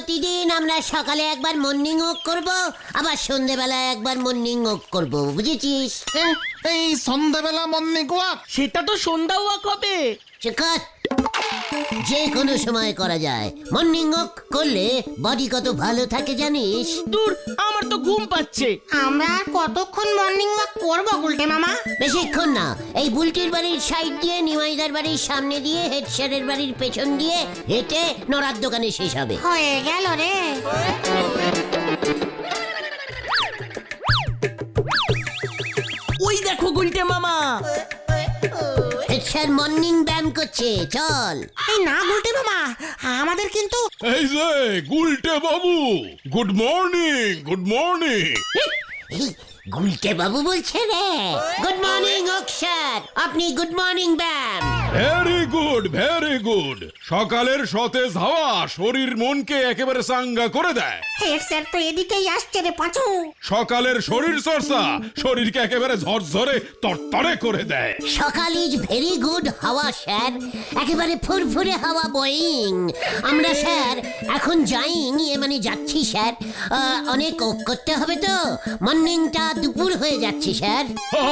প্রতিদিন আমরা সকালে একবার মর্নিং ওয়াক করব আবার সন্ধ্যেবেলা একবার মর্নিং ওয়াক করব বুঝেছিস? এই সন্ধ্যাবেলা মর্নিং ওয়াক সেটা তো সন্ধ্যা ওয়াক হবে। চেকার যে কোনো সময় করা যায়। মর্নিং ওয়াক করলে বডি কত ভালো থাকে জানিস? দূর আমার তো ঘুম পাচ্ছে। আমরা আর কতক্ষণ মর্নিং ওয়াক করব গুলটে মামা? বেশিক্ষণ না। এই বুলটির বাড়ির সাইড দিয়ে নিমাইদার বাড়ির সামনে দিয়ে হেড স্যারের বাড়ির পেছন দিয়ে হেঁটে নড়ার দোকানে শেষ হবে। হয়ে গেল রে। ওই দেখো গুলটে মামা। স্যার মর্নিং ব্যায়াম করছে চল। এই না গুলটে মামা আমাদের কিন্তু এই যে গুলটে বাবু good morning good morning Gulte বাবু বলছে রে। গুড মর্নিং অক্ষর। স্যার আপনি গুড মর্নিং ব্যায়াম ভেরি গুড ভেরি গুড সকালের সতেজ হাওয়া শরীর মনকে একেবারে চাঙ্গা করে দেয়। হেড স্যার তো এদিকেই আসছে রে পাঁচু। সকালের শরীর চর্চা শরীরকে একেবারে ঝরঝরে তরতরে করে দেয়। সকাল ইজ ভেরি গুড হাওয়া স্যার। একেবারে ফুরফুরে হাওয়া বইং আমরা স্যার এখন যাই এ মানে যাচ্ছি স্যার। আহ, অনেক ওক করতে হবে তো। মর্নিংটা দুপুর হয়ে যাচ্ছে স্যার।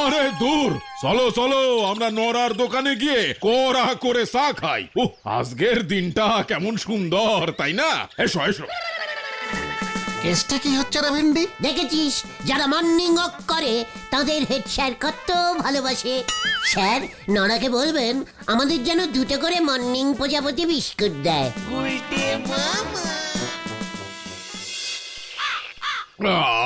আরে দূর। চলো চলো আমরা নরার দোকানে গিয়ে কড়া করে চা খাই। ও আজকের দিনটা কেমন সুন্দর তাই না? এসো এসো। কেসটা কি হচ্ছে রে ভেন্ডি? দেখেছিস? যারা মর্নিং ওয়াক করে তাদের হেড স্যার কত ভালোবাসে। স্যার নড়াকে বলবেন আমাদের যেন দুটো করে মর্নিং প্রজাপতি বিস্কুট দেয়। আহ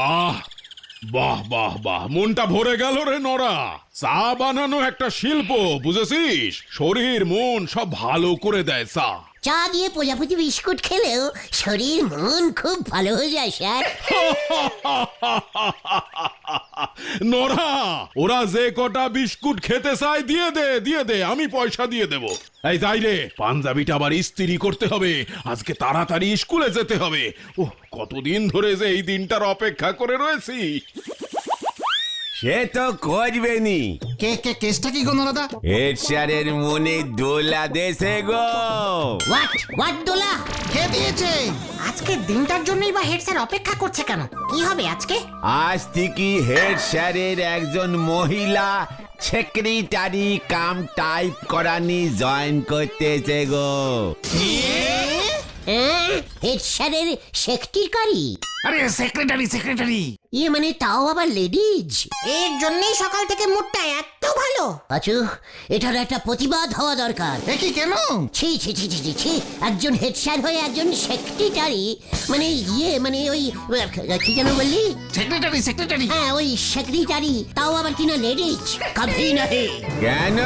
বাহ বাহ বাহ। মনটা ভরে গেল রে নরা চা বানানো একটা শিল্প, বুঝেছিস? শরীর, মন সব ভালো করে দেয় চা। চা দিয়ে প্রজাপতি বিস্কুট খেলেও শরীর, মন খুব ভালো হয়ে যায়, স্যার। নোরা, ওরা যে কটা বিস্কুট খেতে চায়, দিয়ে দে দিয়ে দে, আমি পয়সা দিয়ে দেব। এই তাই রে পাঞ্জাবিটা আবার ইস্ত্রি করতে হবে। আজকে তাড়াতাড়ি স্কুলে যেতে হবে। ও কতদিন ধরে যে এই দিনটার অপেক্ষা করে রয়েছি। সে তো করবেনি কে কে কেসটা কি গো নরদা? হেড স্যারের মনে দোলা দেশে গো। হোয়াট হোয়াট দোলা? কে দিয়েছে? আজকের দিনটার জন্যই বা হেড স্যার অপেক্ষা করছে কেন? কি হবে আজকে? আজ থেকে হেড স্যারের একজন মহিলা সেক্রেটারি কাম টাইপ করানি জয়েন করতেছে গো। হেড স্যারের সেক্রেটারি? আরে সেক্রেটারি সেক্রেটারি। ইয়ে মানে তাও আবার লেডিজ? এর জন্যই সকাল থেকে মুডটা এত ভালো। আচু এটার একটা প্রতিবাদ হওয়া দরকার। এ কি কেন? ছি ছি ছি ছি ছি ছি একজন হেড স্যার হয়ে একজন সেক্রেটারি মানে ইয়ে মানে ওই কি যেন বললি? Secretary secretary. হ্যাঁ ওই সেক্রেটারি তাও আবার কিনা লেডিজ? কভি নাহি। কেন?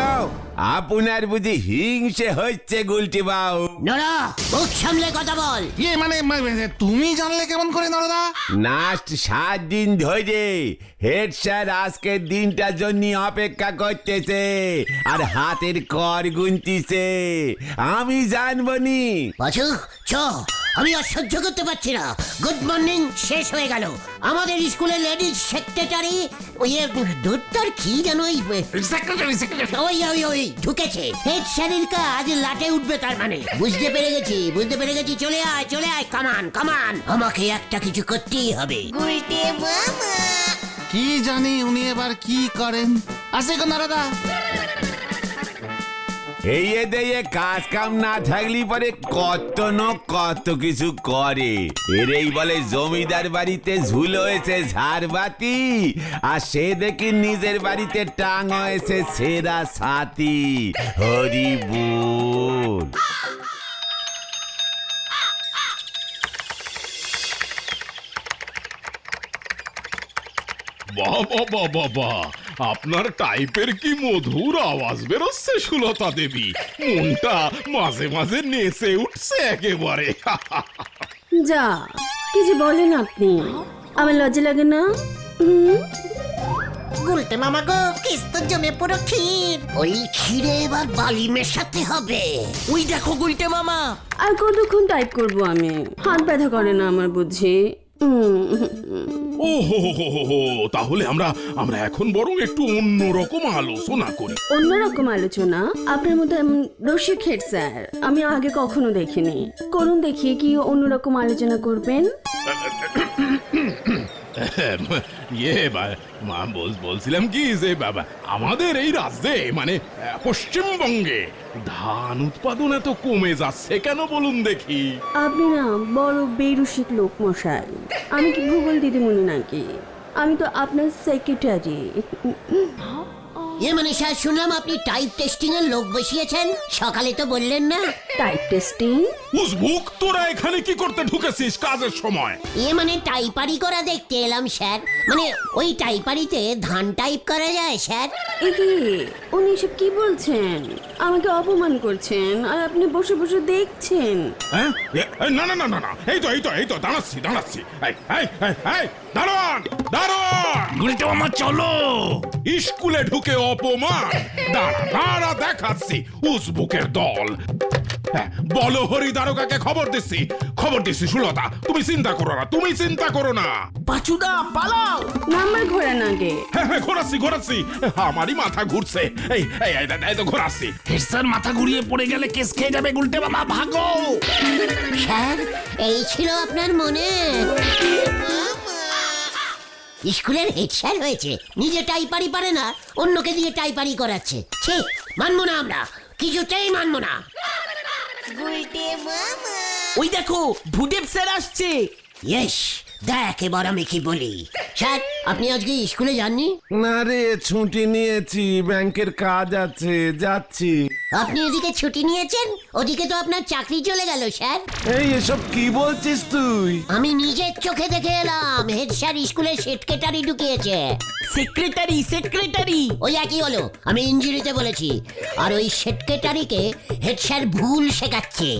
আপনার বুঝি হিংসে হচ্ছে গুলটি বাউ। নরা মুখ সামলে কথা বল। ইয়ে মানে মানে, তুমি জানলে কেমন করে নরদা লাস্ট সাত দিন ধরে হেড স্যার আজকের দিনটার জন্য অপেক্ষা করতেছে আর হাতের কর গুনতিছে। আমি জানব নি। পাচু চ। আমি আর সহ্য করতে পারছি না। গুড মর্নিং শেষ হয়ে গেল। আমাদের স্কুলে লেডিজ সেক্রেটারি ওই দুধটার কি যেন ওই সেক্রেটারি সেক্রেটারি ওই ওই ওই ঢুকেছে। হেড স্যারের কাজ লাটে উঠবে তার মানে। বুঝতে পেরে গেছি বুঝতে পেরে গেছি। চলে আয় চলে আয় কামান কামান আমাকে একটা কিছু করতেই হবে। কি জানি উনি এবার কি করেন। আসে গো নরদা। এই দিয়ে কাজ কাম না থাকলে পরে কত ন কত কিছু করে। এরেই বলে, জমিদার বাড়িতে ঝুল হয়েছে ঝাড়বাতি, আর সে দেখি নিজের বাড়িতে টাং হয়েছে সেরা সাথী হরি বল। বাবা বাবা বা আপনার টাইপের কি মধুর আওয়াজ বেরোচ্ছে সুলতা দেবী? মনটা মাঝে মাঝে নেচে উঠছে একেবারে। যা কি যে বলেন আপনি। আমার লজ্জা লাগে না? হুম? গুলটে মামা গো কিস তো জমে পুরো ক্ষীর। ওই ক্ষীরে এবার বালি মেশাতে হবে। ওই দেখো গুলটে মামা। আর কতক্ষণ টাইপ করব আমি? হাত ব্যথা করে না আমার বুঝি? ও হো হো হো তাহলে আমরা আমরা এখন বরং একটু অন্য রকম আলোচনা করি। অন্যরকম আলোচনা? আপনার মতো এমন রসিক হেড স্যার আমি আগে কখনো দেখিনি। করুন দেখি কি অন্যরকম আলোচনা করবেন। ইয়ে বা- মা বল- বলছিলাম কি যে, বাবা, আমাদের এই রাজ্যে মানে পশ্চিমবঙ্গে ধান উৎপাদন এত কমে যাচ্ছে কেন বলুন দেখি? আপনি না বড় বেরুসিক লোক মশাই। আমি কি ভূগোল দিদিমণি নাকি? আমি তো আপনার সেক্রেটারি ইয়ে মানে স্যার শুনলাম আপনি টাইপ টেস্টিং এর লোক বসিয়েছেন। সকালে তো বললেন না। টাইপ টেস্টিং উসবুক তোরা এখানে কি করতে ঢুকেছিস কাজের সময়? ইয়ে মানে টাইপারি করা দেখতে এলাম স্যার। মানে ওই টাইপারিতে ধান টাইপ করা যায় স্যার। এ উনি এসব কি বলছেন? আমাকে অপমান করছেন আর আপনি বসে বসে দেখছেন। হ্যাঁ? এ, না না না না না। এই তো এই তো এই তো দাঁড়াচ্ছি দাঁড়াচ্ছি। এই এই এই এই দাঁড়ান দাঁড়ান গুলটে মামা চলো! স্কুলে ঢুকে অপমান। দাঁড়া দাঁড়া দেখাচ্ছি। উসবুকের দল। হ্যাঁ, বলো হরি দারোগাকে খবর দিচ্ছি। খবর দিচ্ছি সুলতা তুমি চিন্তা করো না তুমি চিন্তা করো না। পাচুদা পালাও। নাম্বার ঘোরান আগে। হ্যাঁ হ্যাঁ ঘোরাচ্ছি ঘোরাচ্ছি। আমারই মাথা ঘুরছে। এই এই এই, এই তো ঘোরাচ্ছি। মাথা ঘুরিয়ে পড়ে গেলে কেস খেয়ে যাবে গুলটে মামা ভাগো। স্যার এই ছিল আপনার মনে। স্কুলের হেড স্যার হয়েছে। নিজে টাইপারি পারে না অন্যকে দিয়ে টাইপারি করাচ্ছে। ছি মানবো না আমরা। কিছুতেই মানবো না। ওই দেখো ভূদেব স্যার আসছে। ইয়েস। দেখ এবার আমি কি বলি। স্যার আপনি আজকে স্কুলে যাননি? না রে ছুটি নিয়েছি ব্যাংকের কাজ আছে যাচ্ছি। আপনি এদিকে ছুটি নিয়েছেন? ওদিকে তো আপনার চাকরি চলে গেল স্যার। এই এসব কি বলছিস তুই? আমি নিজের চোখে দেখে এলাম হেড স্যার স্কুলে সেটকেটারি ঢুকিয়েছে। Secretary secretary! ওই একই হলো আমি ইঞ্জুরিতে বলেছি। আর ওই সেটকেটারিকে হেড স্যার ভুল শেখাচ্ছে।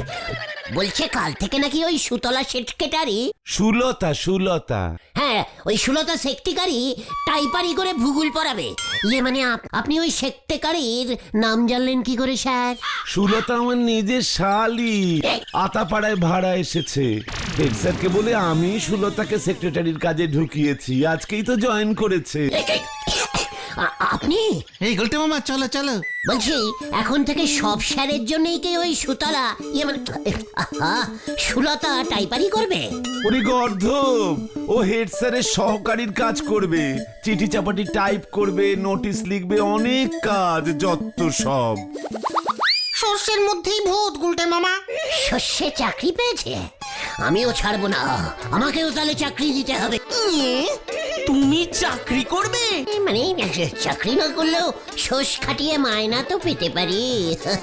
বলছে কাল থেকে নাকি ওই সুতলা সেটকেটারি সুলতা সুলতা। হ্যাঁ ওই সুলতা সেক্টিকারি টাইপারি করে ভূগোল পড়াবে। ইয়ে মানে আপ- আপনি ওই সেক্টেকারির নাম জানলেন কি করে স্যার? সুলতা আমার নিজের শালি। আতাপাড়ায় ভাড়া এসেছে। হেড স্যারকে বলে আমি সুলতাকে সেক্রেটারির কাজে ঢুকিয়েছি। আজকেই তো জয়েন করেছে। আ- আপনি? এই গুলটে মামা চলো চলো। বলছি এখন থেকে সব স্যারের জন্যই কি ওই সুতলা ইয়ে মানে আহা, সুলতা টাইপারি করবে? ওরে গর্ধব ও হেড স্যারের সহকারীর কাজ করবে। চিঠি চাপাটি টাইপ করবে নোটিশ লিখবে অনেক কাজ যত সব। সর্ষের মধ্যেই ভূত গুলটে মামা। শস্যে চাকরি পেয়েছে? আমিও ছাড়বো না। আমাকেও তাহলে চাকরি দিতে হবে। ইয়ে, তুমি চাকরি করবে? এ মানে চাকরি না করলেও শোষ খাটিয়ে মায়না তো পেতে পারি।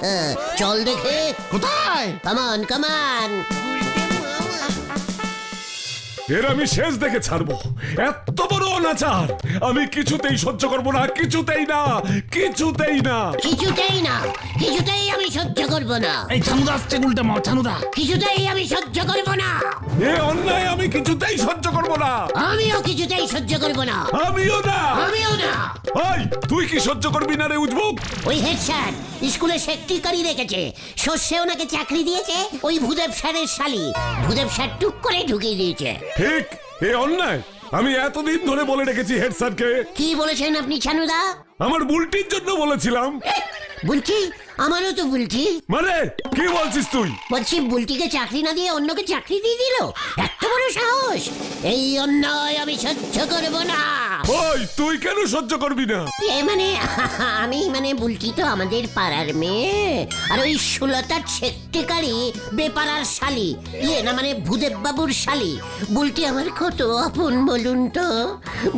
চল দেখে। কোথায়? কামান কামান এর আমি শেষ দেখে ছাড়বো। এত বড় অনাচার। আমি কিছুতেই সহ্য করব না কিছুতেই না কিছুতেই না। কিছুতেই না কিছুতেই আমি সহ্য করব না। এই ছানুদা আসছে গুলটে মামা ছানুদা। কিছুতেই আমি সহ্য করব না। এ অন্যায় আমি কিছুতেই সহ্য করব না। আমিও কিছুতেই সহ্য করব না। আমিও না। আমিও না। ওই তুই কি সহ্য করবি না রে উজবুক? ওই হেড স্যার স্কুলে সেক্রেটারি রেখেছে। শস্যে ওনাকে চাকরি দিয়েছে ওই ভূদেব স্যারের শালি। ভূদেব স্যার টুক করে ঢুকিয়ে দিয়েছে। ঠিক এ অন্যায়। আমি এতদিন ধরে বলে রেখেছি হেড স্যারকে। কি বলেছেন আপনি ছানুদা? আমার বুলটির জন্য বলেছিলাম। বলছি আমারও তো বুলটি। মানে কি বলছিস তুই? বলছি বুলটিকে চাকরি না দিয়ে অন্যকে চাকরি দিয়ে দিল? এত বড় সাহস! এই অন্যায় আমি সহ্য করব না। ওই তুই কেন সহ্য করবি না? এ মানে আমি মানে বুলটি তো আমাদের পাড়ার মেয়ে। আর ওই সুলতার সেক্রেটারি বেপাড়ার শালি। ইয়ে না মানে ভূদেব বাবুর শালি। বুলটি আমার কত আপন বলুন তো?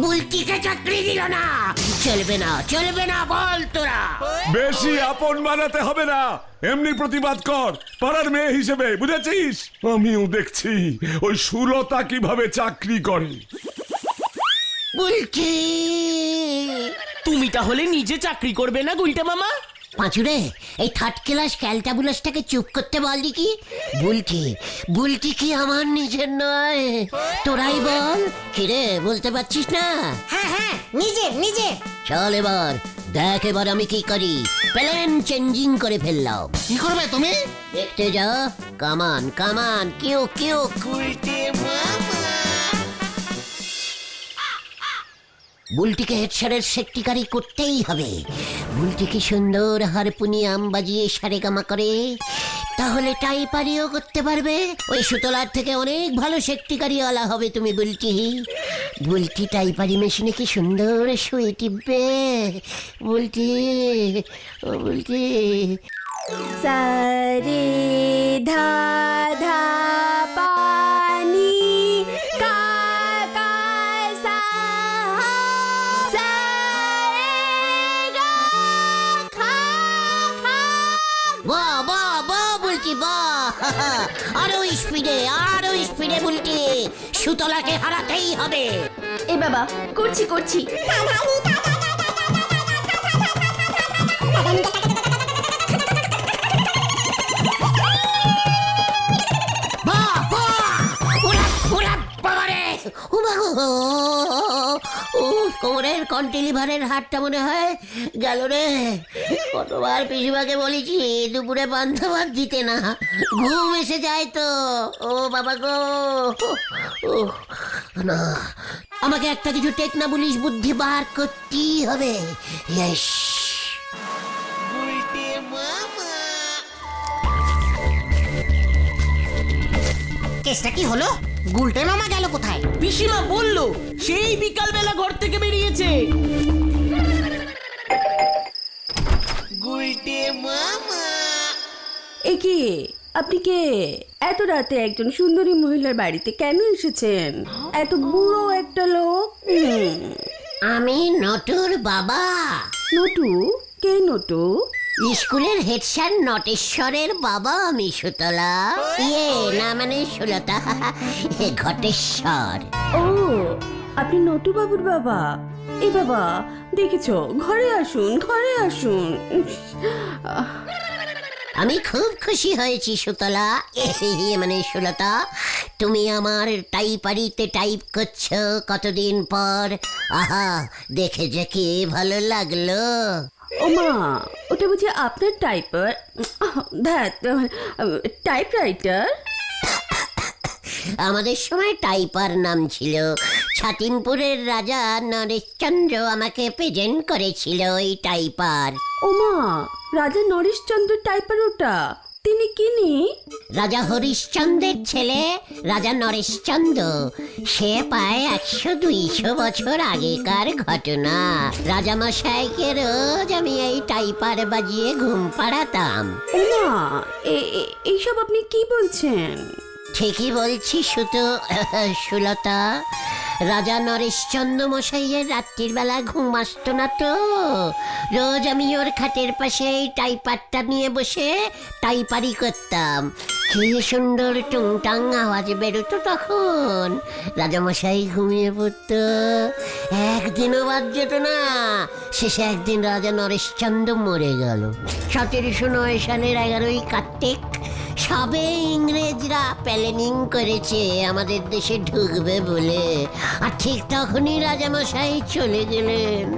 বুলটিকে চাকরি দিল না। চলবে না চলবে না বল তোরা। বেশি আপন বানাতে হবে না। এমনি প্রতিবাদ কর পাড়ার মেয়ে হিসেবে বুঝেছিস? আমিও দেখছি ওই সুলতা কীভাবে চাকরি করে। বুলটি তুমি তাহলে নিজে চাকরি করবে না গুলটে মামা? পাঁচুরে এই থার্ড ক্লাস ক্যালটাবুলাসটাকে চুপ করতে বল কি বুলটি বুলটি কি আমার নিজের নয়? তোরাই বল। কিরে বলতে পারছিস না? হ্যাঁ হ্যাঁ নিজে নিজে। চল এবার দেখ এবার আমি কি করি। প্ল্যান চেঞ্জিং করে ফেললাম। কি করবে তুমি? দেখতে যা। কামান কামান কিউ কিউ। বুলটিকে হেডসারের সেক্টিকারি করতেই হবে। বুলটিকে সুন্দর হারপুনিয়াম বাজিয়ে সারে গামা করে। তাহলে টাইপারিও করতে পারবে। ওই সুতলার থেকে অনেক ভালো সেক্টিকারি আলা হবে তুমি বুলটি। বুলটি টাইপারি মেশিনে কি সুন্দর শুয়ে টিপবে? বুলটি, ও বুলটি। সারে ধা ধা পানি স্পিডে আরও স্পিডে বুলটি সুতলাকে হারাতেই হবে। এ বাবা করছি করছি। কোমরের কন্টিলিভারের হাটটা মনে হয় গেল রে। কতবার পিসিমাকে বলেছি দুপুরে পান্তা ভাত দিতে না। ঘুম এসে যায় তো। ও বাবা গো। ও না। আমাকে একটা কিছু টেকনা পুলিশ বুদ্ধি বার করতেই হবে। ইয়েস। কেসটা কি হলো? গুলটে মামা গেল কোথায়? পিসিমা বলল সেই বিকালবেলা ঘর থেকে বেরিয়েছে। এ কি? আপনি কে? এত রাতে একজন সুন্দরী মহিলার বাড়িতে কেন এসেছেন? এত বুড়ো একটা লোক? আমি নটুর বাবা। নটু? কে নটু? স্কুলের হেড স্যার নটেশ্বরের বাবা আমি সুতলা। ইয়ে না মানে সুলতা। ঘটেশ্বর। ও আপনি নটু বাবুর বাবা? এ বাবা দেখেছ? ঘরে আসুন ঘরে আসুন। আমি খুব খুশি হয়েছি সুতলা। মানে সুলতা তুমি আমার টাইপারিতে টাইপ করছ কতদিন পর। আহা দেখে যে কি ভালো লাগল। ও মা ওটা বুঝি আপনার টাইপার? ধ্যাত টাইপ রাইটার আমাদের সময় টাইপার নাম ছিল। ছাতিমপুরের রাজা নরেশচন্দ্র আমাকে প্রেজেন্ট করেছিল এই টাইপার। ওমা রাজা নরেশচন্দ্র টাইপার ওটা। তিনি কিনি? রাজা হরিশ্চন্দ্রের ছেলে রাজা নরেশচন্দ্র। সে প্রায় একশো দুইশো বছর আগেকার ঘটনা। রাজা মশাইকে রোজ আমি এই টাইপার বাজিয়ে ঘুম পাড়াতাম। এ- এইসব আপনি কি বলছেন? ঠিকই বলছি, সুতো, সুলতা। রাজা নরেশচন্দ্র মশাইয়ের রাত্রির বেলা ঘুম আসতো না তো। রোজ আমি ওর খাটের পাশে এই টাইপারটা নিয়ে বসে টাইপারি করতাম। কি সুন্দর টুংটাং আওয়াজ বেরোতো তখন। রাজামশাই ঘুমিয়ে পড়তো। একদিনও বাদ যেত না। শেষে একদিন রাজা নরেশচন্দ্র মরে গেল। সতেরোশো নয় সালের এগারোই কার্তিক সবে ইংরেজরা প্ল্যানিং করেছে আমাদের দেশে ঢুকবে বলে। আর ঠিক তখনই রাজামশাই চলে গেলেন।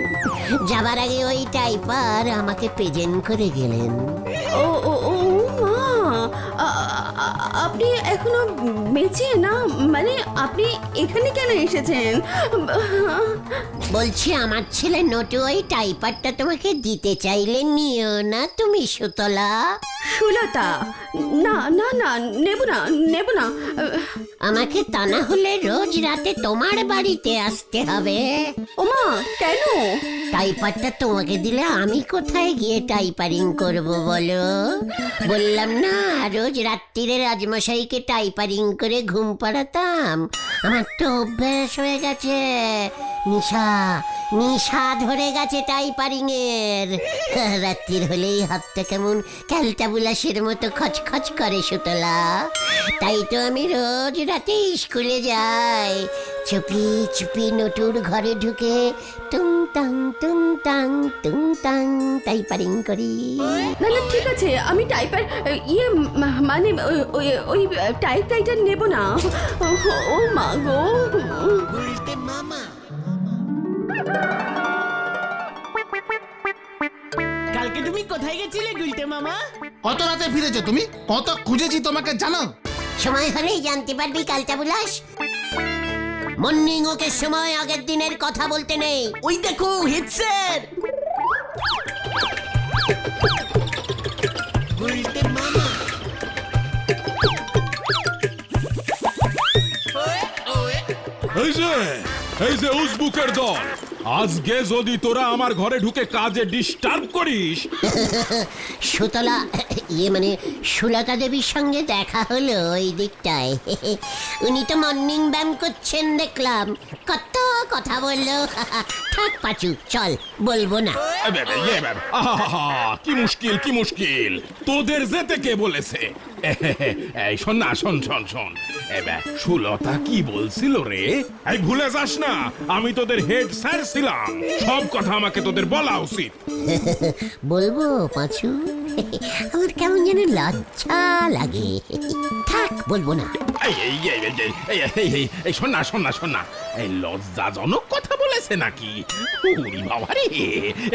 যাবার আগে ওই টাইপার আমাকে প্রেজেন্ট করে গেলেন। ও ও আপনি এখনও বেঁচে না? মানে আপনি এখানে কেন এসেছেন? বলছি আমার ছেলে নটু ওই টাইপারটা তোমাকে দিতে চাইলে নিও না তুমি সুতলা। সুলতা না না না নেব না নেব না। আমাকে তা না হলে রোজ রাতে তোমার বাড়িতে আসতে হবে। ওমা কেন? টাইপারটা তোমাকে দিলে আমি কোথায় গিয়ে টাইপারিং করব বলো? বললাম, না, রোজ রাত্রিরে রাজমশাইকে টাইপারিং করে ঘুম পাড়াতাম। আমার তো অভ্যাস হয়ে গেছে। নিশা নিশা ধরে গেছে টাইপারিং এর রাত্রির হলেই হাতটা কেমন ক্যালটাবুলাসের মতো খচখচ করে সুতলা। তাই তো আমি রোজ রাতে স্কুলে যাই। চুপি চুপি নটুর ঘরে ঢুকে টুং টাং টুং টাং টুং টাং টাইপারিং করি। না না ঠিক আছে আমি টাইপার ইয়ে মা- মানে ওই- ওই ওই টাইপ রাইটার নেব না। ও মা গো। কালকে তুমি কোথায় গেছিলে গুলটে মামা? কত রাতে ফিরেছো তুমি? কত খুঁজেছি তোমাকে জানো? সময় হলেই জানতে পারবি কালটা বুলাস। মর্নিং ওকে সময় আগের দিনের কথা বলতে নেই। ওই দেখো হেড স্যার এই যে এই যে উজবুকের দল। আজকে যদি তোরা আমার ঘরে ঢুকে কাজে ডিস্টার্ব করিস। সুতলা ইয়ে মানে সুলতা দেবীর সঙ্গে দেখা হলো ওই দিকটায়। উনি তো মর্নিং ব্যায়াম করছেন দেখলাম। কত কথা বলল থাক পাচু চল বলব না ইয়ে কি মুশকিল কি মুশকিল তোদের যেতে কে বলেছে এই শোন না শোন শোন শোন সুলতা কি বলছিল রে এই ভুলে যাস না আমি তোদের হেড স্যার ছিলাম সব কথা আমাকে তোদের বলা উচিত বলব পাঁচু আমার কেমন যেন লজ্জা লাগে থাক বলব না এই, এই, এই, এই, এই, এই শোন না শোন না শোন না এই লজ্জাজনক কথা বলেছে নাকি? উরি বাবা রে।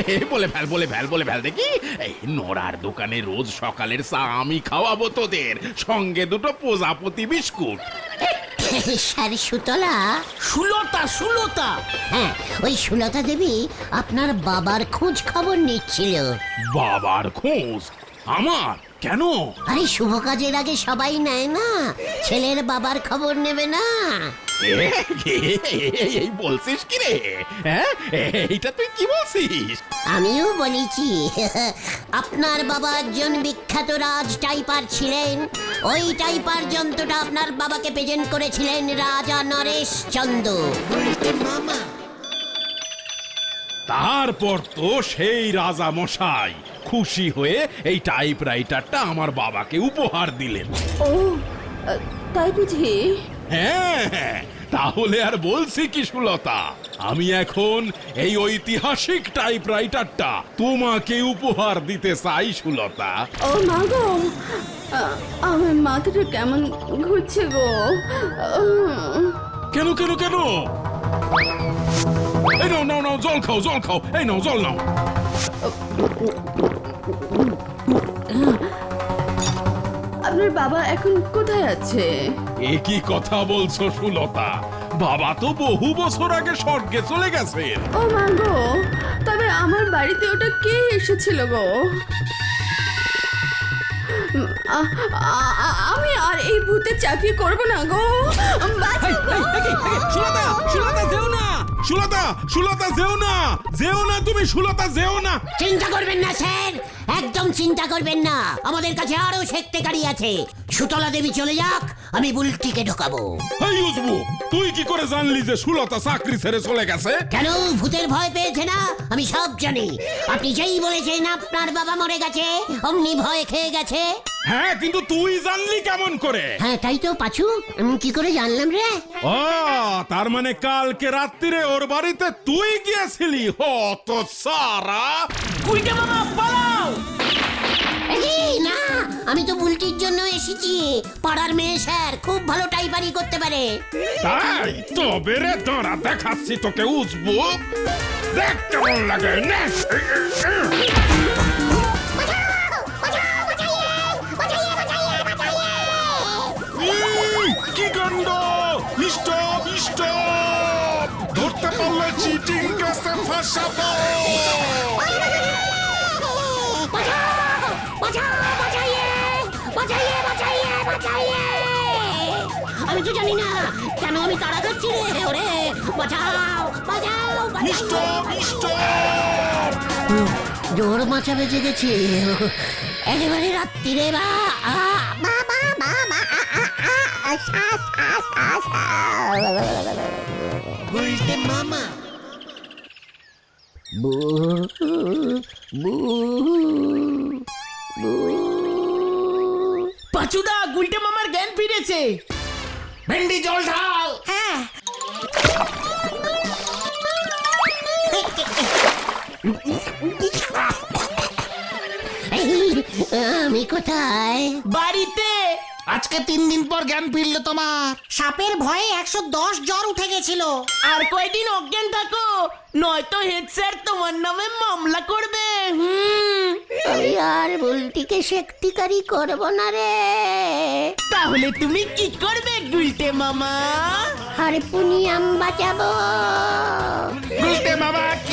এ, বলে ফেল বলে ফেল বলে ফেল দেখি। এই নড়ার দোকানে রোজ সকালের চা আমি খাওয়াবো তোদের। সঙ্গে দুটো প্রজাপতি বিস্কুট। স্যার সুতলা। সুলতা সুলতা! হ্যাঁ ওই সুলতা দেবী আপনার বাবার খোঁজ খবর নিচ্ছিল। বাবার খোঁজ? আমার? কেন? আরে শুভ কাজের আগে সবাই নেয় না। ছেলের বাবার খবর নেবে না। এই বলছিস কি রে? হ্যাঁ? এইটা তুই কি বলছিস? আমিও বলেছি আপনার বাবা একজন বিখ্যাত রাজ টাইপার ছিলেন। ওই টাইপার যন্ত্রটা আপনার বাবাকে প্রেজেন্ট করেছিলেন রাজা নরেশ চন্দ্র তারপর তো সেই রাজা মশাই খুশি হয়ে এই টাইপরাইটারটা আমার বাবাকে উপহার দিলেন। ও তাই বুঝি? হ্যাঁ তাহলে আর বলছি কি সুলতা? আমি এখন এই ঐতিহাসিক টাইপরাইটারটা তোমাকে উপহার দিতে চাই সুলতা। ও মা গো আ, আমার মাথাটা কেমন ঘুরছে গো? উম, কেন কেন কেন? এই নাও নাও নাও জল খাও জল খাও। এই নাও জল নাও। আপনার বাবা এখন কোথায় আছে? এ কি কথা বলছো সুলতা? বাবা তো বহু বছর আগে স্বর্গে চলে গেছেন ও মা গো তবে আমার বাড়িতে ওটা কে এসেছিল গো? আ- আ- আ- আমি আর এই ভূতের চাকরি করব না গো। বাঁচাও গো। সুলতা সুলতা যেও না! সুলতা সুলতা যেও না যেও না তুমি সুলতা যেও না। চিন্তা করবেন না স্যার। একদম চিন্তা করবেন না। আমাদের কাছে আরও শেখতে গাড়ি আছে। সুতলা দেবী চলে যাক আমি বুলটিকে ঢোকাবো। এই উজবু তুই কি করে জানলি যে সুলতা চাকরি ছেড়ে চলে গেছে? কেন? ভূতের ভয় পেয়েছে না? আমি সব জানি। আপনি যেই বলেছেন আপনার বাবা মরে গেছে অমনি ভয় খেয়ে গেছে। হ্যাঁ কিন্তু তুই জানলি কেমন করে? হ্যাঁ তাই তো পাচু আমি কি করে জানলাম রে? ও তার মানে কালকে রাত্রিরে ওর বাড়িতে তুই গিয়েছিলি? হ তো সারা। গুলটে মামা পালাও! এই, না আমি তো বুলটির জন্য এসেছি। পাড়ার মেয়ে স্যার খুব ভালো টাইপারি করতে পারে। তাই? তবে রে তোরা দেখাচ্ছি তোকে উজবু দেখ কেমন লাগে নে। কি কাণ্ড স্টপ স্টপ ধরতে পারলে চিটিং কেসে ফাঁসাবো! আমি তো জানি না কেন আমি তাড়া খাচ্ছি রে ওরে। বাঁচাও বাঁচাও বাঁচাও। স্টপ স্টপ জোর মাচা বেজে গেছে। একেবারে রাত্রিরে বা সা। বু, বু, বু। পাচুদা গুলটে মামার জ্ঞান ফিরেছে ভেন্ডি জল ঢাল হ্যাঁ আমি কোথায় বাড়িতে আজকে তিন দিন পর জ্ঞান ফিরলো তোমার। সাপের ভয়ে একশো দশ জ্বর উঠে গেছিল। আর কয়দিন অজ্ঞান থাকো নয়তো হেড স্যার তোমার নামে মামলা করবে। হুম আমি আর বুলটিকে শেখতিকারি করব না রে। তাহলে তুমি কি করবে গুলটে মামা? হারপুনিয়াম বাজাবো গুলটে বাবা কি